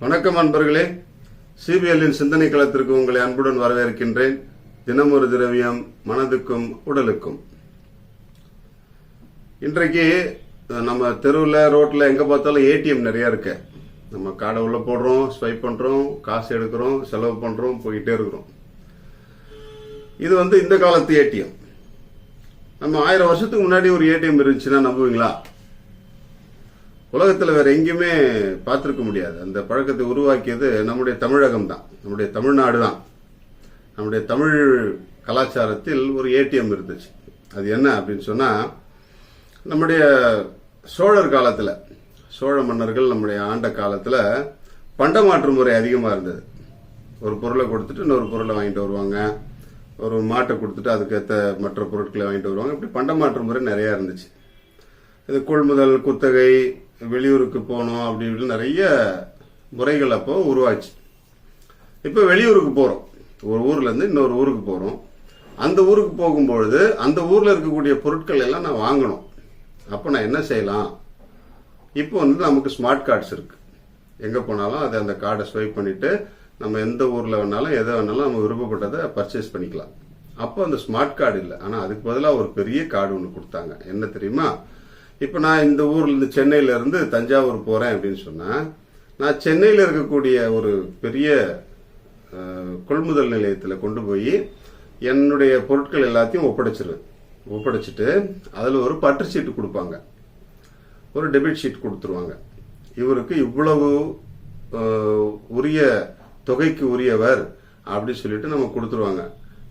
வணக்கம் அன்பர்களே. சிபிஎல்லின் சிந்தனை களத்திற்கு உங்களை அன்புடன் வரவேற்கின்றேன். தினமொரு திரவியம் மனதுக்கும் உடலுக்கும். இன்றைக்கு நம்ம தெருவில் ரோட்டில் எங்கே பார்த்தாலும் ஏடிஎம் நிறைய இருக்கு. நம்ம காடை உள்ள போடுறோம் ஸ்வைப் பண்ணுறோம் காசு எடுக்கிறோம் செலவு பண்ணுறோம் போயிட்டே இருக்கிறோம். இது வந்து இந்த காலத்து ஏடிஎம். நம்ம ஆயிரம் வருஷத்துக்கு முன்னாடி ஒரு ஏடிஎம் இருந்துச்சுன்னா நம்புவீங்களா? உலகத்தில் வேற எங்கேயுமே பார்த்துருக்க முடியாது. அந்த பழக்கத்தை உருவாக்கியது நம்முடைய தமிழகம் தான் நம்முடைய தமிழ்நாடு தான் நம்முடைய தமிழ் கலாச்சாரத்தில் ஒரு ஏடிஎம் இருந்துச்சு. அது என்ன அப்படின்னு சொன்னா நம்முடைய சோழர் காலத்தில் சோழ மன்னர்கள் நம்முடைய ஆண்ட காலத்தில் பண்டமாற்று முறை அதிகமாக இருந்தது. ஒரு பொருளை கொடுத்துட்டு இன்னொரு பொருளை வாங்கிட்டு வருவாங்க. ஒரு மாட்டை கொடுத்துட்டு அதுக்கேற்ற மற்ற பொருட்களை வாங்கிட்டு வருவாங்க. இப்படி பண்டமாற்று முறை நிறையா இருந்துச்சு. இது கொள்முதல் குத்தகை வெளியூருக்கு போகணும் அப்படி இப்படின்னு நிறைய முறைகள் அப்போ உருவாச்சு. இப்போ வெளியூருக்கு போகிறோம் ஒரு ஊர்லேருந்து இன்னொரு ஊருக்கு போகிறோம் அந்த ஊருக்கு போகும்பொழுது அந்த ஊரில் இருக்கக்கூடிய பொருட்கள் எல்லாம் நான் வாங்கணும். அப்போ நான் என்ன செய்யலாம்? இப்போ வந்து நமக்கு ஸ்மார்ட் கார்ட்ஸ் இருக்கு. எங்கே போனாலும் அதை அந்த கார்டை ஸ்வைப் பண்ணிட்டு நம்ம எந்த ஊரில் வேணாலும் எதை வேணாலும் நம்ம விருப்பப்பட்டதை பர்ச்சேஸ் பண்ணிக்கலாம். அப்போ அந்த ஸ்மார்ட் கார்டு இல்லை. ஆனால் அதுக்கு பதிலாக ஒரு பெரிய கார்டு ஒன்று கொடுத்தாங்க. என்ன தெரியுமா? இப்போ நான் இந்த ஊர்ல இருந்து சென்னையில இருந்து தஞ்சாவூர் போறேன் அப்படின்னு சொன்னா நான் சென்னையில் இருக்கக்கூடிய ஒரு பெரிய கொள்முதல் நிலையத்தில் கொண்டு போய் என்னுடைய பொருட்கள் எல்லாத்தையும் ஒப்படைச்சிருவேன். ஒப்படைச்சிட்டு அதில் ஒரு பற்று சீட்டு கொடுப்பாங்க. ஒரு டெபிட் ஷீட் கொடுத்துருவாங்க. இவருக்கு இவ்வளவு உரிய தொகைக்கு உரியவர் அப்படின்னு சொல்லிட்டு நம்ம கொடுத்துருவாங்க.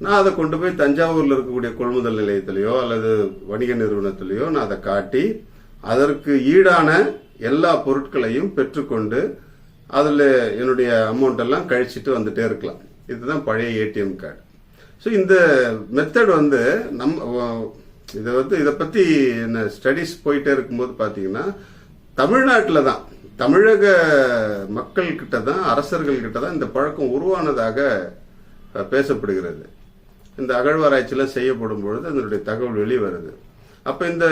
நான் அதை கொண்டு போய் தஞ்சாவூரில் இருக்கக்கூடிய கொள்முதல் நிலையத்திலேயோ அல்லது வணிக நிறுவனத்திலேயோ நான் அதை காட்டி அதற்கு ஈடான எல்லா பொருட்களையும் பெற்றுக்கொண்டு அதில் என்னுடைய அமௌண்ட் எல்லாம் கழிச்சிட்டு வந்துட்டே இருக்கலாம். இதுதான் பழைய ஏடிஎம் கார்டு. ஸோ இந்த மெத்தட் வந்து நம் இதை வந்து இதை பற்றி என்ன ஸ்டடீஸ் போயிட்டே இருக்கும்போது பார்த்தீங்கன்னா தமிழ்நாட்டில் தான் தமிழக மக்கள்கிட்ட தான் அரசர்கள்கிட்ட தான் இந்த பழக்கம் உருவானதாக பேசப்படுகிறது. இந்த அகழ்வாராய்ச்சியில் செய்யப்படும் பொழுது அதனுடைய தகவல் வெளிவருது. அப்போ இந்த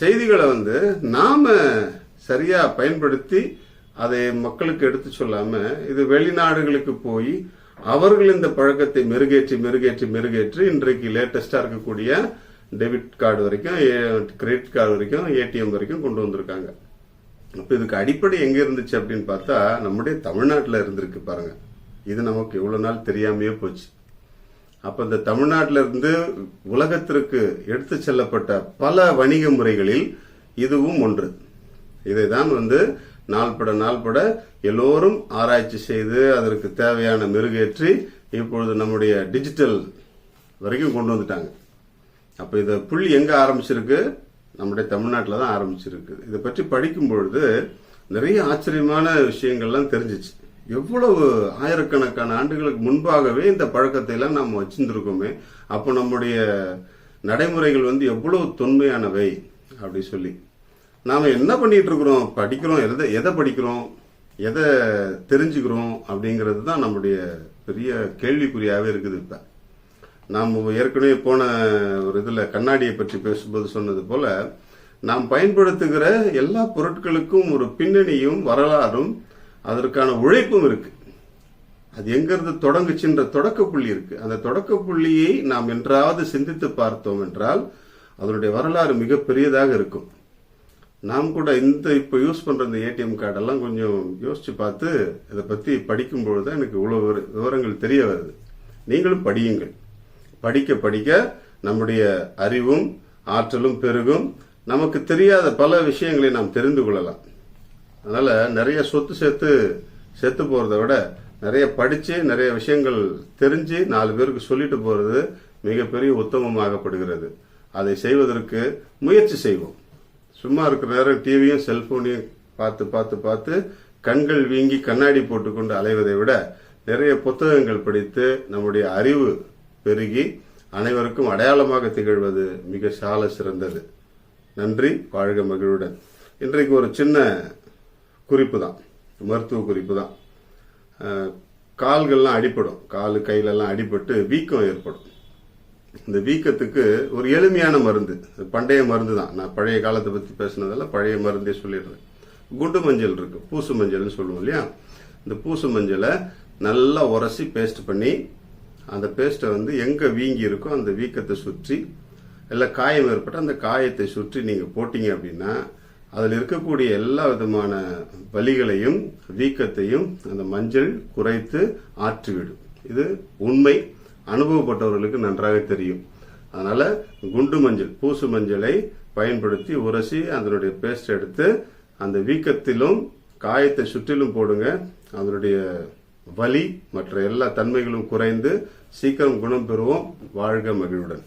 செய்திகளை வந்து நாம சரியா பயன்படுத்தி அதை மக்களுக்கு எடுத்து சொல்லாம இது வெளிநாடுகளுக்கு போய் அவர்கள் இந்த பழக்கத்தை மெருகேற்றி மெருகேற்றி மெருகேற்றி இன்றைக்கு லேட்டஸ்டா இருக்கக்கூடிய டெபிட் கார்டு வரைக்கும் கிரெடிட் கார்டு வரைக்கும் ஏடிஎம் வரைக்கும் கொண்டு வந்திருக்காங்க. இப்போ இதுக்கு அடிப்படை எங்க இருந்துச்சு அப்படின்னு பார்த்தா நம்முடைய தமிழ்நாட்டில் இருந்திருக்கு பாருங்க. இது நமக்கு இவ்வளவு நாள் தெரியாமையே போச்சு. அப்ப இந்த தமிழ்நாட்டில இருந்து உலகத்திற்கு எடுத்து செல்லப்பட்ட பல வணிக முறைகளில் இதுவும் ஒன்று. இதை தான் வந்து நாள்பட நாள்பட எல்லோரும் ஆராய்ச்சி செய்து அதற்கு தேவையான மெருகேற்றி இப்பொழுது நம்முடைய டிஜிட்டல் வரைக்கும் கொண்டு வந்துட்டாங்க. அப்ப இதை புள்ளி எங்க ஆரம்பிச்சிருக்கு? நம்முடைய தமிழ்நாட்டில் தான் ஆரம்பிச்சிருக்கு. இதை பற்றி படிக்கும் பொழுது நிறைய ஆச்சரியமான விஷயங்கள்லாம் தெரிஞ்சிச்சு. எவ்வளவு ஆயிரக்கணக்கான ஆண்டுகளுக்கு முன்பாகவே இந்த பழக்கத்தை எல்லாம் நாம் வச்சிருந்திருக்கோமே அப்போ நம்முடைய நடைமுறைகள் வந்து எவ்வளவு தொன்மையானவை அப்படி சொல்லி. நாம என்ன பண்ணிட்டு இருக்கிறோம் படிக்கிறோம். எதை எதை படிக்கிறோம்? எதை தெரிஞ்சுக்கிறோம்? அப்படிங்கிறது தான் நம்முடைய பெரிய கேள்விக்குறியாவே இருக்குது இப்ப. நாம் ஏற்கனவே போன ஒரு இதுல கண்ணாடியை பற்றி பேசும்போது சொன்னது போல நாம் பயன்படுத்துகிற எல்லா பொருட்களுக்கும் ஒரு பின்னணியும் வரலாறும் அதற்கான உழைப்பும் இருக்கு. அது எங்கிருந்து தொடங்குச்சுன்ற தொடக்க புள்ளி இருக்கு. அந்த தொடக்க புள்ளியை நாம் என்றாவது சிந்தித்து பார்த்தோம் என்றால் அதனுடைய வரலாறு மிக பெரியதாக இருக்கும். நாம் கூட இந்த இப்போ யூஸ் பண்ற இந்த ஏடிஎம் கார்டெல்லாம் கொஞ்சம் யோசிச்சு பார்த்து இதை பத்தி படிக்கும்பொழுது தான் எனக்கு இவ்வளவு விவரங்கள் தெரிய வருது. நீங்களும் படியுங்கள். படிக்க படிக்க நம்முடைய அறிவும் ஆற்றலும் பெருகும். நமக்கு தெரியாத பல விஷயங்களை நாம் தெரிந்து கொள்ளலாம். அதனால நிறைய சொத்து சேர்த்து செத்து போறதை விட நிறைய படிச்சு நிறைய விஷயங்கள் தெரிஞ்சு நாலு பேருக்கு சொல்லிட்டு போறது மிகப்பெரிய உத்தமமாகப்படுகிறது. அதை செய்வதற்கு முயற்சி செய்வோம். சும்மா இருக்கிற நேரம் டிவியும் செல்போனையும் பார்த்து பார்த்து பார்த்து கண்கள் வீங்கி கண்ணாடி போட்டுக்கொண்டு அலைவதை விட நிறைய புத்தகங்கள் படித்து நம்முடைய அறிவு பெருகி அனைவருக்கும் அடையாளமாக திகழ்வது மிக சால சிறந்தது. நன்றி வாழ்க மகிழ்வுடன் இன்றைக்கு ஒரு சின்ன குறிப்பு தான் மருத்துவ குறிப்பு தான் கால்கள்லாம் அடிபடும் காலு கையிலெல்லாம் அடிபட்டு வீக்கம் ஏற்படும். இந்த வீக்கத்துக்கு ஒரு எளிமையான மருந்து. பண்டைய மருந்து தான் நான் பழைய காலத்தை பற்றி பேசுனதெல்லாம் பழைய மருந்தே சொல்லிடுறேன். குண்டு மஞ்சள் இருக்கு. பூசு மஞ்சள்னு சொல்லுவோம் இல்லையா? இந்த பூசு மஞ்சளை நல்லா உரசி பேஸ்ட் பண்ணி அந்த பேஸ்ட்டை வந்து எங்கே வீங்கி இருக்கோ அந்த வீக்கத்தை சுற்றி இல்லை காயம் ஏற்பட்ட அந்த காயத்தை சுற்றி நீங்கள் போட்டீங்க அப்படின்னா அதில் இருக்கக்கூடிய எல்லா விதமான வலிகளையும் வீக்கத்தையும் அந்த மஞ்சள் குறைத்து ஆற்றிவிடும். இது உண்மை. அனுபவப்பட்டவர்களுக்கு நன்றாக தெரியும். அதனால குண்டு மஞ்சள் பூசு மஞ்சளை பயன்படுத்தி உரசி அதனுடைய பேஸ்ட் எடுத்து அந்த வீக்கத்திலும் காயத்தை சுற்றிலும் போடுங்க. அதனுடைய வலி மற்ற எல்லா தன்மைகளும் குறைந்து சீக்கிரம் குணம் பெறுவோம். வாழ்க மகிழ்வுடன்.